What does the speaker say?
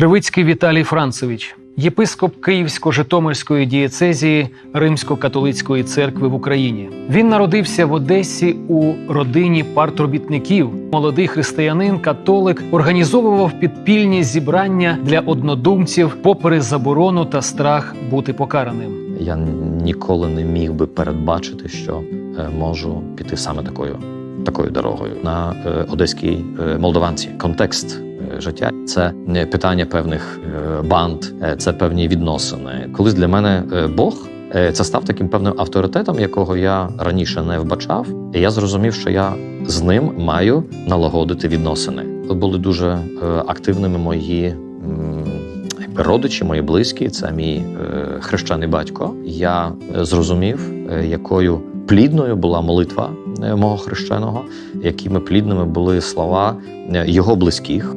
Кривицький Віталій Францевич, єпископ Київсько-Житомирської дієцезії Римсько-католицької церкви в Україні. Він народився в Одесі у родині партробітників. Молодий християнин, католик, організовував підпільні зібрання для однодумців попри заборону та страх бути покараним. Я ніколи не міг би передбачити, що е, можу піти саме такою, такою дорогою на е, одеській е, молдаванці. Контекст життя це не питання певних е, банд, е, це певні відносини. Колись для мене е, Бог. е, Це став таким певним авторитетом, якого я раніше не вбачав, і я зрозумів, що я з ним маю налагодити відносини. Були дуже е, активними мої якби родичі, мої близькі, це мій е, хрещений батько. Я е, зрозумів, е, якою плідною була молитва е, мого хрещеного, якими плідними були слова е, його близьких.